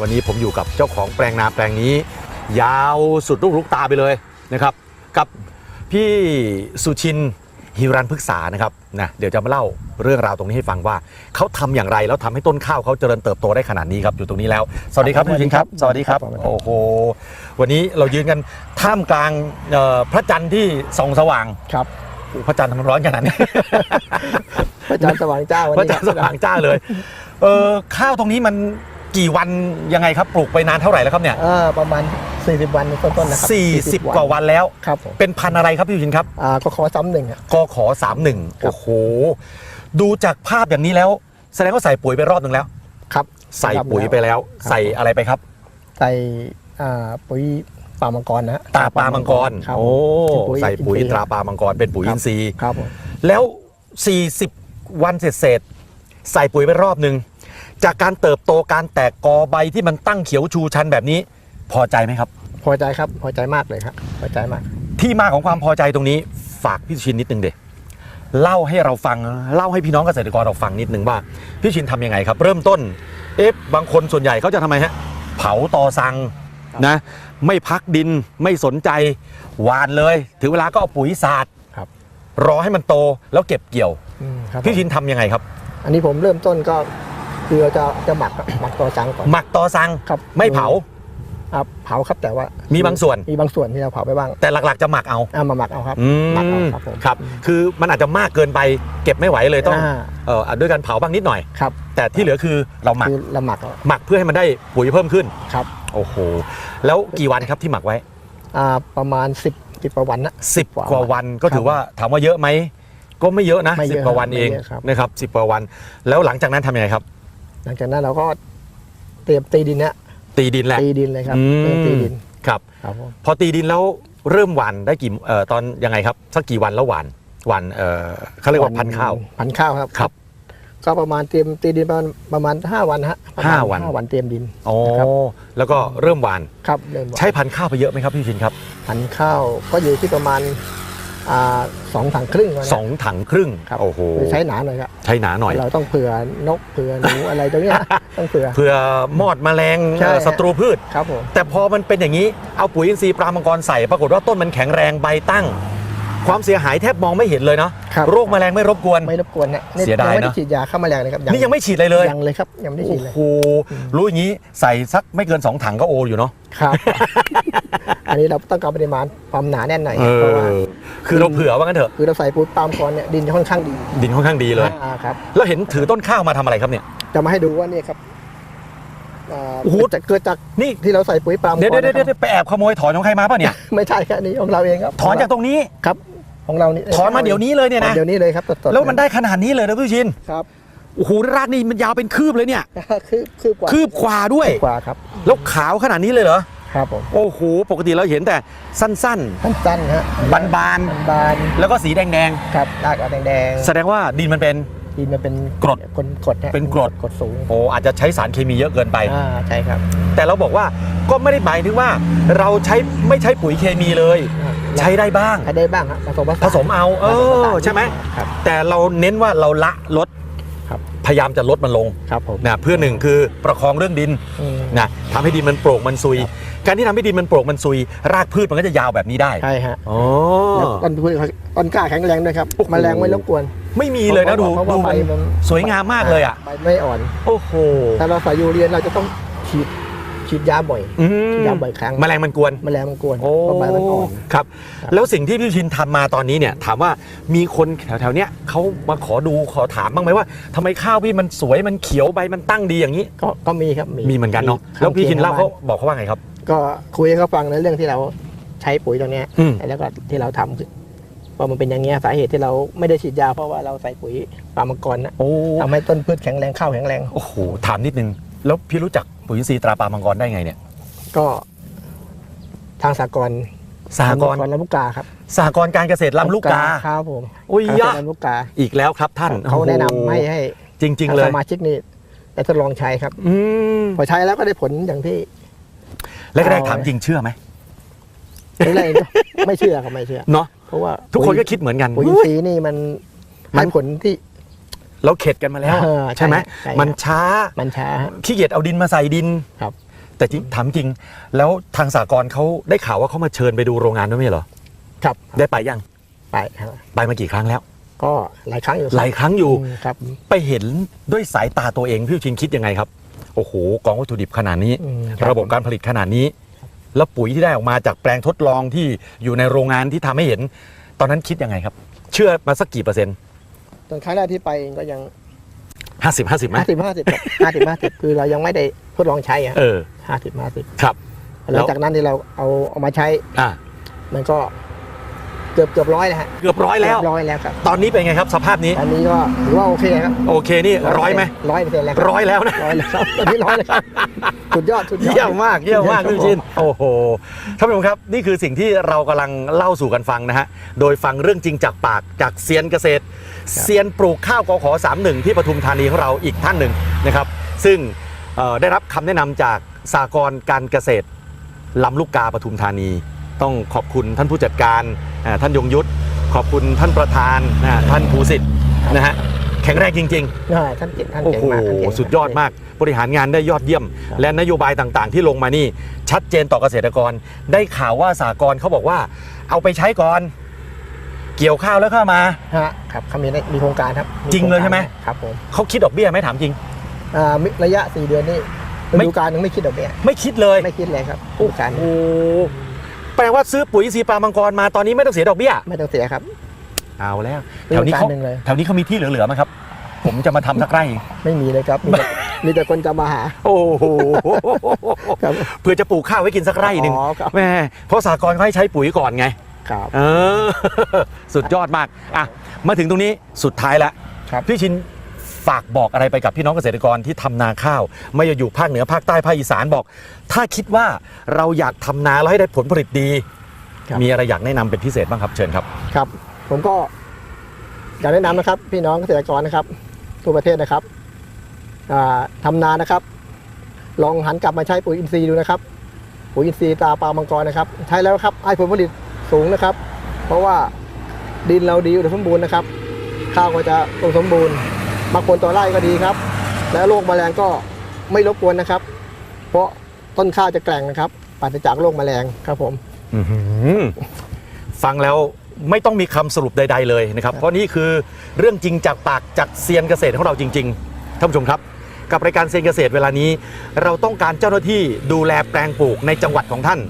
วันนี้ผมอยู่กับเจ้าของแปลงนาแปลงนี้ ยาวสุดลูกลูกตาไปเลยนะครับ กับพี่สุชินฮิรันพฤกษานะครับนะเดี๋ยวจะมาเล่าเรื่องราวตรงนี้ให้ฟังว่าเขาทำอย่างไรแล้วทำให้ต้นข้าวเขาเจริญเติบโตได้ขนาดนี้ครับอยู่ตรงนี้แล้ว สวัสดีครับพี่สุชินครับ สวัสดีครับครับโอ้โหวันนี้เรายืนกันท่ามกลางเอ่อพระจันทร์ที่ส่องสว่างครับโอ้พระจันทร์ทำไมร้อนขนาดนี้พระจันทร์สว่างจ้าวันพระนี้จันทร์สว่างจ้าเลย เออข้าวตรงนี้มัน กี่วันยังไงครับปลูกไปนานเท่าไหร่แล้วครับเนี่ยเออประมาณ 40 วันต้นๆนะครับสี่สิบกว่าวันแล้ว ครับผมเป็นพันธุ์อะไรครับพี่ยุชินครับอ่าก็ขอซ้ำหนึ่งอะ กขอสามหนึ่งครับโอ้โห ดูจากภาพอย่างนี้แล้ว แสดงว่าใส่ปุ๋ยไปรอบหนึ่งแล้ว ครับใส่ปุ๋ยไปแล้วครับใส่อะไรไปครับ ใส่อ่าปุ๋ยปลามังกรนะฮะตราปลามังกรครับโอ้เป็นปุ๋ยใส่ปุ๋ยอินทรีย์ตราปลามังกรเป็นปุ๋ยครับอินทรีย์ ครับผมแล้ว 40 วันเศษๆใส่ปุ๋ยไปรอบหนึ่ง จากการเติบโตการแตกกอใบที่มันตั้งเขียวชูชันแบบนี้ พอใจไหมครับ พอใจครับพอใจมากเลยครับพอใจมาก ที่มาของความพอใจตรงนี้ฝากพี่ชินนิดนึงเด็เล่าให้เราฟังเล่าให้พี่น้องเกษตรกรเราฟังนิดนึงว่าพี่ชินทำยังไงครับ เริ่มต้นเอ๊ะบางคนส่วนใหญ่เขาจะทำไมฮะเผาตอสังครับนะไม่พักดินไม่สนใจหวานเลย ถึงเวลาก็เอาปุ๋ยสาดครับ รอให้มันโตแล้วเก็บเกี่ยวอืมครับพี่ชินทำยังไงครับ อันนี้ผมเริ่มต้นก็ คือเราจะจะหมักหมักตัวจังก่อน หมักตอสังครับ ไม่เผาอ่าเผาครับแต่ว่ามีมีบางส่วน มีบางส่วนที่เราเผาไปบ้างแต่หลักๆจะหมักเอาเอามาหมักเอาครับอืหมักเอามครับผมครับ คือมันอาจจะมากเกินไปเก็บไม่ไหวเลยต้องาเอ่อด้วยการเผาบ้างนิดหน่อย ครับแต่ที่เหลือคือเราหมักคือเราหมักเอาหมักเพื่อให้มันได้ปุ๋ยเพิ่มขึ้น ครับโอ้โห แล้วกี่วันครับที่หมักไว้ อ่าประมาณ 10 10ประวันนะ 10 กว่าวันก็ถือว่าถามว่าเยอะไหม ก็ไม่เยอะนะไม่เยสิอะกว่าวันไม่เองเยอะครับ นะครับสิกว่าวัน แล้วหลังจากนั้นทำยังไงครับ หลังจากนั้นเราก็เตรียมตีดินเนี่ยตีดินแหละ ตีดินเลยครับอืม เริ่มตีดินครับ ครับผมพอตีดินแล้วเริ่มหว่านได้กี่เอ่อตอนยังไงครับสักกี่วันแล้วหว่านหว่านเอ่อเขาเรียกว่าพันธุ์ข้าว พันธุ์ข้าวครับ ครับ ก็ประมาณเตรียมตีดินประมาณประมาณห้าวันฮะประมณห้าวัน ห้าวันเตรียมดิน อ๋อครับ แล้วก็เริ่มหว่าน ครับเริ่มใช้พันธุ์ข้าวไปเยอะไหมครับพี่ชินครับ พันธุ์ข้าวก็อยู่ที่ประมาณอ่า สองถังครึ่งวันนะสองถังครึ่งครับโอ้โหคือใช้หนาหน่อยครับใช้หนาหน่อย เราต้องเผื่อนกเผื่อหนูอะไรตรงเนี้ยต้องเผื่อเพื่อมอดแมลงใช่เอ่อศัตรูพืชครับผมแต่พอมันเป็นอย่างนี้เอาปุ๋ยอินทรีย์ปลามังกรใส่ ปรากฏว่าต้นมันแข็งแรงใบตั้ง ความเสียหายแทบมองไม่เห็นเลยเนาะ ครับโรคแมลงไม่รบกวน ไม่รบกวนนะนี่เสียดายงไม่ได้เนอะ ฉีดยาฆ่าแมลงเลยครับนี่ยังไม่ฉีดเลยเลยยังเลยครับยังไม่ได้ฉีโอ้ดเลยโหรู้อย่างนี้ใส่สักไม่เกิน2ถังก็โออยู่เนาะครับ อันนี้เราต้องการปริมาณความหนาแน่นหน่อยเอเพราะว่าอคือเราเผื่อว่างั้นเถอะ คือเราใส่ปุ๋ยปาล์มก่อนเนี่ยดินจะค่อนข้างดีดินค่อนข้างดีเลย อ่าครับ แล้วเห็นถือต้นข้าวมาทำอะไรครับเนี่ย จะมาให้ดูว่าเนี่ยครับอ่าโอ้โหเกิดจากเกิดจากนี่ที่เราใส่ปุ๋ยปาล์มเดี๋ยวก่อนเดี๋ยวนะคเดี๋รับยวไปแอบขโมยถอนของใครมาป่ะเนี่ย ไม่ใช่ครับอันนี้ของเราเองครับถอนจากตรงนี้ ครับ ของเรานี่ถอนมาเดี๋ยวนี้เลยเนี่ยนะเดี๋ยวนี้เลยครับสดๆแล้วมันได้ขนาดนี้เลยนะพี่ชินครับโอ้โหรากนี่มันยาวเป็นคืบเลยเนี่ย คือคืบกว่าคืบกว่าด้วยคืบกว่าครับแล้วขาวขนาดนี้เลยเหรอครับผมโอ้โหปกติเราเห็นแต่สั้นสั้นๆฮะๆบานบานๆแล้วก็สีแดงๆครับรากเอาแดงๆแสดงว่าดินมันเป็นๆดินมันเป็นกรดกรดกรดฮะเป็นกรดกรดสูงโอ้อาจจะใช้สารเคมีเยอะเกินไปอ่าใช่ครับ แต่เราบอกว่าก็ไม่ได้หมายถึงว่าเราใช้ไม่ใช้ปุ๋ยเคมีเลย ใช้ได้บ้าง ใช้ได้บ้างฮะผสมผสานผสมเอาเอผสผอสานใช่ไหมครับ แต่เราเน้นว่าเราละลดครับพยายามจะลดมันลงครับผมนะเพื่อหนึ่งคือประคองเรื่องดินอืมนะทำให้ดินมันโปร่งมันซุยครับการที่ทำให้ดินมันโปร่งมันซุย รากพืชมันก็จะยาวแบบนี้ได้ใช่ฮะอ๋อแล้วต้นพืชเขาต้นกล้าแข็งแรงด้วยครับโอ้โหแมลงไม่รบกวน ไม่มีเลยนะดูเพราะดูว่าใบมันมันสวยงามมากเลยอะใบไม่อ่อน โอ้โหถ้าเราใส่ยูเรียนเราจะต้องฉีด ฉีดยาบ่อยอืมยาบ่อยครั้งแมลงมันกวน แมลงมันกวนโอ้เพราะใบมันอ่อน ครับ ครับ แล้วสิ่งที่พี่ชินทำมาตอนนี้เนี่ย ถามว่ามีคนแถวๆเนี้ยเขามาขอดูขอถามบ้างไหมว่าทำไมข้าวพี่มันสวยมันเขียวใบมันตั้งดีอย่างนี้ ก็ก็มีครับมีเหมือนกันเนาะมีแล้วพี่ชินเล่าเขาข้งบอกเขาว่าไงครับ ก็คุยให้เขาฟังในเรื่องที่เราใช้ปุ๋ยตรงเนี้ยอืม แล้วก็ที่เราทำคือว่ามันเป็นอย่างเงี้ยสาเหตุที่เราไม่ได้ฉีดยาเพราะว่าเราใส่ปุ๋ยปาล์มมังกรนะโอ้ทำให้ต้นพืชแข็งแรงข้าวแข็งแรง โอ้โหถามนิดนึง แล้วพี่รู้จัก ปุ๋ยอินทรีย์ตราปลามังกรได้ไงเนี่ยก็ทางสากลสหกรณ์ลำลูกกาครับสหกรณ์การเกษตรลำลูกกาครับผมอุ้ยทางเกยะษตรลำลูกกาอีกแล้วครับท่านเขาแนะนำโอ้โให้ให้จริง ๆ เลยสมาชิกนี่ได้ทดลองใช้ครับ อืมพอใช้แล้วก็ได้ผลอย่างที่แรกๆถามจริงเชื่อไหมแรกๆก็ไม่เชื่อครับไม่เชื่อเนาะเพราะว่าทุกคนก็ปุ๋ยคิดเหมือนกันปุ๋ยอินทรีย์นี่มันมันให้ผลที่ เราเข็ดกันมาแล้วเออใช่ใช่ไหมใช่มันช้ามันช้าฮะ ขี้เกียจเอาดินมาใส่ดินครับ แต่จริงถามจริง แล้วทางสากลเขาได้ข่าวว่าเขามาเชิญไปดูโรงงานด้วยไหมเหรอครับได้ไปยังไปครับไปมากี่ครั้งแล้ว ก็หลายครั้งอยู่หลายครั้งอยู่มครับไปไปเห็นด้วยสายตาตัวเองพี่ชินคิดยังไงครับ โอ้โหกองวัตถุดิบขนาดนี้ อืมระบบการผลิตขนาดนี้ แล้วปุ๋ยที่ได้ออกมาจากแปลงทดลองที่อยู่ในโรงงานที่ทำให้เห็น ตอนนั้นคิดยังไงครับ เชื่อมาสักกี่เปอร์เซ็นต์ ตอนครั้งแรกที่ไปเองก็ยังห้าสิบห้าสิบไหมห้าสิบห้าสิบห้าสิบห้าสิบคือเรายังไม่ได้ทดลองใช้อะเออห้าสิบห้าสิบครับ หลังจากนั้นที่เราเอาเอามาใช้อ่ามันก็ เกือบเกือบร้อยแล้วฮะเกือบร้อยแล้ว เกือบร้อยแล้วครับ ตอนนี้เป็นไงครับสภาพนี้ตอนนี้ก็ถือว่าโอเคครับโอเคนี่ร้อยไหมร้อยเปอร์เซ็นต์แล้วคบร้อยแล้วนะ ร้อยแล้วครับตอนนี้ร้อยแล้วครับสุดยอดสุดยอด เยี่ยมมากเยี่ยมมากครับพี่ชินโอ้โหท่านผู้ชมครับ นี่คือสิ่งที่เรากำลังเล่าสู่กันฟังนะฮะโดยฟังเรื่องจริงจากปากจากเซียนเกษตรเซียนปลูกข้าวกขอ31 ที่ปทุมธานีของเราอีกท่านหนึ่งนะครับ ซึ่งเอ่อได้รับคำแนะนำจากสากรณ์การเกษตรลำลูกกาปทุมธานี ต้องขอบคุณท่านผู้จัดการอ่าท่านยงยุทธขอบคุณท่านประธานนะท่านภูสิทธิ์นะฮะแข็งแรงจริงๆใช่ท่านเก่งท่านโอ้เก่งโหมากท่านเก่งสุดยอดมาก บริหารงานได้ยอดเยี่ยมครับและนโยบายต่างๆ ที่ลงมานี่ชัดเจนต่อเกษตรกร ได้ข่าวว่าสากรณ์เขาบอกว่า เอาไปใช้ก่อน เกี่ยวข้าวแล้วเข้ามาฮะครับเขามีมีโครงการครับ จริงเลยใช่ไหมครับผมเขาคิดดอกเบี้ยไหมถามจริงอ่ามิระยะสี่เดือนนี่ไม่ฤดูกาลหนึงไม่คิดดอกเบี้ยไม่คิดเลยไม่คิดเลยครับฤดูกาลโอ้ แปลว่าซื้อปุ๋ยซีปลามังกรมาตอนนี้ไม่ต้องเสียดอกเบี้ย ไม่ต้องเสียครับ เอาแล้วฤแถดูวนี้กาลเขาหนึ่งเลย แถวนี้เขามีที่เหลือๆไหมครับ ผมจะมาทำสักไร่ ไม่มีเลยครับ มีแต่มีแต่คนจะมาหา โอ้โหครับ เพื่อจะปลูกข้าวไว้กินสักไร่หนึ่งอ๋อครับ แม่เพราะสากรณ์เขาให้ใช้ปุ๋ยก่อนไง ครับ เออ สุดยอดมาก อะ มาถึงตรงนี้สุดท้ายแล้วครับ พี่ชิน ฝากบอกอะไรไปกับพี่น้องเกษตรกรที่ทำนาข้าว ไม่ว่าอยู่ภาคเหนือภาคใต้ภาคอีสานบอก ถ้าคิดว่าเราอยากทำนาแล้วให้ได้ผลผลิตดี ครับ มีอะไรอยากแนะนำเป็นพิเศษบ้างครับเชิญครับ ครับ ผมก็อยากแนะนำนะครับ พี่น้องเกษตรกรนะครับทั่วประเทศนะครับอ่าทำนานะครับ ลองหันกลับมาใช้ปุ๋ยอินทรีย์ดูนะครับ ปุ๋ยอินทรีย์ตาปลามังกรนะครับ ใช้แล้วครับให้ผลผลิตสูงนะครับ เพราะว่าดินเราดีอุดมสมบูรณ์นะครับ ข้าวก็จะอุดมสมบูรณ์ บางคนต่อไร่ก็ดีครับ และโรคแมลงก็ไม่รบกวนนะครับ เพราะต้นข้าวจะแกร่งนะครับปราศจากโรคแมลงครับผมอื้อหือฟังแล้วไม่ต้องมีคำสรุปใด ๆ เลยนะครับ เพราะนี่คือเรื่องจริงจากปากจากเซียนเกษตรของเราจริง ๆ ท่านผู้ชมครับ กับรายการเซียนเกษตรเวลานี้ เราต้องการเจ้าหน้าที่ดูแลแปลงปลูกในจังหวัดของท่าน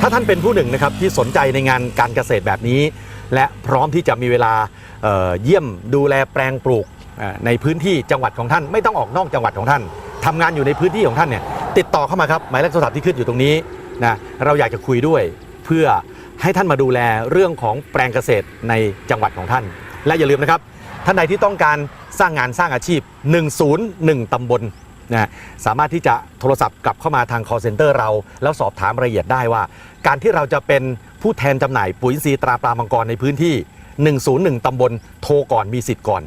ถ้าท่านเป็นผู้หนึ่งนะครับที่สนใจในงานการเกษตรแบบนี้ และพร้อมที่จะมีเวลาเอ่อเยี่ยมดูแลแปลงปลูก ในพื้นที่จังหวัดของท่าน ไม่ต้องออกนอกจังหวัดของท่านทำงานอยู่ในพื้นที่ของท่านเนี่ยติดต่อเข้ามาครับหมายเลขโทรศัพท์ที่ขึ้นอยู่ตรงนี้นะเราอยากจะคุยด้วยเพื่อให้ท่านมาดูแลเรื่องของแปลงเกษตรในจังหวัดของท่าน และอย่าลืมนะครับ ท่านใดที่ต้องการสร้างงานสร้างอาชีพ 101ตำบลนะสามารถที่จะโทรศัพท์กลับเข้ามาทาง call center เรา แล้วสอบถามรายละเอียดได้ว่า การที่เราจะเป็นผู้แทนจำหน่ายปุ๋ยอินทรีย์ตราปลามังกรในพื้นที่ 101ตำบลโทรก่อนมีสิทธิ์ก่อน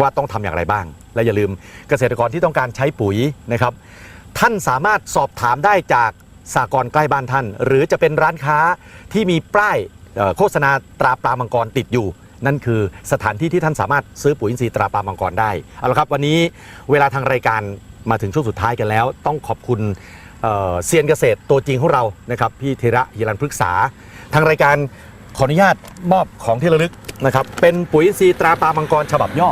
ว่าต้องทำอย่างไรบ้าง และอย่าลืมเกษตรกรที่ต้องการใช้ปุ๋ยนะครับ ท่านสามารถสอบถามได้จากสากลใกล้บ้านท่าน หรือจะเป็นร้านค้าที่มีป้ายโฆษณาตราปลามังกรติดอยู่ นั่นคือสถานที่ที่ท่านสามารถซื้อปุ๋ยอินทรีย์ตราปลามังกรได้เอาละครับ วันนี้เวลาทางรายการมาถึงช่วงสุดท้ายกันแล้ว ต้องขอบคุณเอ่อเซียนเกษตรตัวจริงของเรานะครับพี่ธีระฮิรันพฤกษา ทางรายการ ขออนุญาตมอบของที่ระลึกนะครับ เป็นปุ๋ยอินทรีย์ตราปลามังกรฉบับย่อ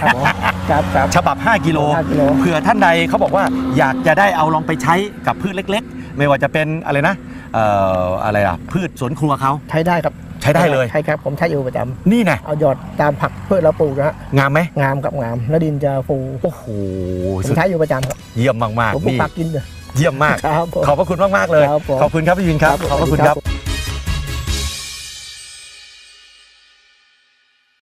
ครับผมครับครับ ฉบับ 5 กิโล 5กิโล เผื่อท่านใดเขาบอกว่าอยากจะได้เอาลองไปใช้กับพืชเล็ก ๆ ไม่ว่าจะเป็นอะไรนะเอ่ออะไรอะ พืชสวนครัวเขา ใช้ได้ครับใช้ได้เลย ใช่ครับผมใช้อยู่ประจนี่นะำเอาหยอดตามผักพืชเราปลูกนะฮะงามไหมงามกับงาม แล้วดินจะฟูโอ้โหผมสุดใช้อยู่ประจำครับเยี่ยมมากผมๆปลูกนี่ผักกินเลย เยี่ยมมาก ครับผมขอบพระคุณมากๆเลย ครับผมขอบคุณครับพี่วินครับขอบพระคุณครับ